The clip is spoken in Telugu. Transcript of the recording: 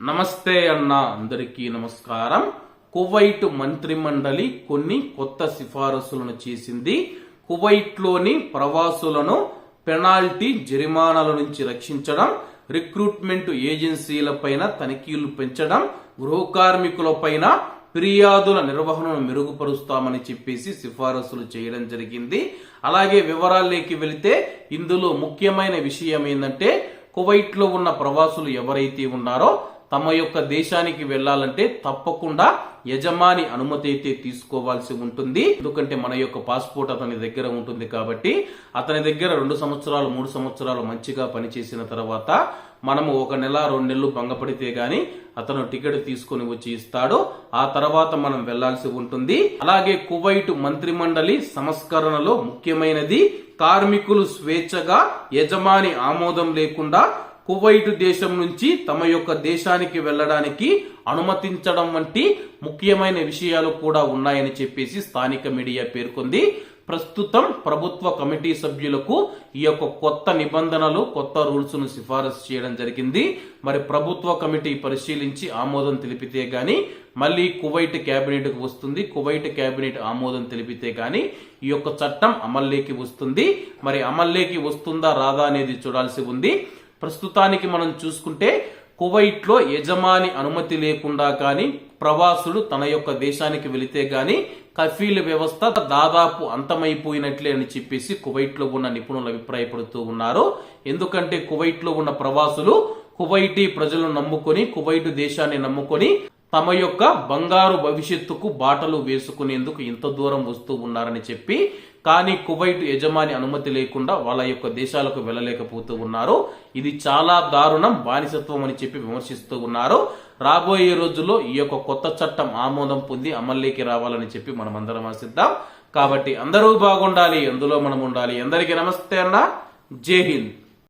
నమస్తే అన్న అందరికీ నమస్కారం. కువైట్ మంత్రిమండలి కొన్ని కొత్త సిఫారసులను చేసింది. కువైట్లోని ప్రవాసులను పెనాల్టీ జరిమానాల నుంచి రక్షించడం రిక్రూట్మెంట్ ఏజెన్సీలపైన తనిఖీలు పెంచడం గృహ కార్మికులపైన ఫిర్యాదుల నిర్వహణను మెరుగుపరుస్తామని చెప్పేసి సిఫారసులు చేయడం జరిగింది. అలాగే వివరాల్లోకి వెళితే ఇందులో ముఖ్యమైన విషయం ఏంటంటే కువైట్లో ఉన్న ప్రవాసులు ఎవరైతే ఉన్నారో తమ యొక్క దేశానికి వెళ్ళాలంటే తప్పకుండా యజమాని అనుమతి అయితే తీసుకోవాల్సి ఉంటుంది. ఎందుకంటే మన యొక్క పాస్పోర్ట్ అతని దగ్గర ఉంటుంది కాబట్టి అతని దగ్గర రెండు సంవత్సరాలు మూడు సంవత్సరాలు మంచిగా పనిచేసిన తర్వాత మనము ఒక నెల రెండు నెలలు భంగపడితే గాని అతను టికెట్ తీసుకొని వచ్చి ఇస్తాడు. ఆ తర్వాత మనం వెళ్ళాల్సి ఉంటుంది. అలాగే కువైట్ మంత్రిమండలి సంస్కరణలో ముఖ్యమైనది కార్మికులు స్వేచ్ఛగా యజమాని ఆమోదం లేకుండా కువైట్ దేశం నుంచి తమ యొక్క దేశానికి వెళ్ళడానికి అనుమతించడం వంటి ముఖ్యమైన విషయాలు కూడా ఉన్నాయని చెప్పేసి స్థానిక మీడియా పేర్కొంది. ప్రస్తుతం ప్రభుత్వ కమిటీ సభ్యులకు ఈ యొక్క కొత్త నిబంధనలు కొత్త రూల్స్ను సిఫారసు చేయడం జరిగింది. మరి ప్రభుత్వ కమిటీ పరిశీలించి ఆమోదం తెలిపితే గాని మళ్ళీ కువైట్ కేబినెట్కు వస్తుంది. కువైట్ కేబినెట్ ఆమోదం తెలిపితే గాని ఈ యొక్క చట్టం అమల్లోకి వస్తుంది. మరి అమల్లోకి వస్తుందా రాదా అనేది చూడాల్సి ఉంది. ప్రస్తుతానికి మనం చూసుకుంటే కువైట్లో యజమాని అనుమతి లేకుండా కానీ ప్రవాసుడు తన యొక్క దేశానికి వెళితే గాని కఫీల వ్యవస్థ దాదాపు అంతమైపోయినట్లే అని చెప్పేసి కువైట్లో ఉన్న నిపుణులు అభిప్రాయపడుతూ ఉన్నారు. ఎందుకంటే కువైట్లో ఉన్న ప్రవాసులు కువైటీ ప్రజలను నమ్ముకొని కువైట్ దేశాన్ని నమ్ముకొని తమ యొక్క బంగారు భవిష్యత్తుకు బాటలు వేసుకునేందుకు ఇంత దూరం వస్తూ ఉన్నారని చెప్పి కానీ కువైట్ యజమాని అనుమతి లేకుండా వాళ్ళ యొక్క దేశాలకు వెళ్ళలేకపోతూ ఉన్నారు. ఇది చాలా దారుణం బానిసత్వం అని చెప్పి విమర్శిస్తూ ఉన్నారు. రాబోయే రోజుల్లో ఈ యొక్క కొత్త చట్టం ఆమోదం పొంది అమల్లోకి రావాలని చెప్పి మనం అందరం ఆశిద్దాం. కాబట్టి అందరూ బాగుండాలి అందులో మనం ఉండాలి. అందరికీ నమస్తే అన్న. జై హింద్.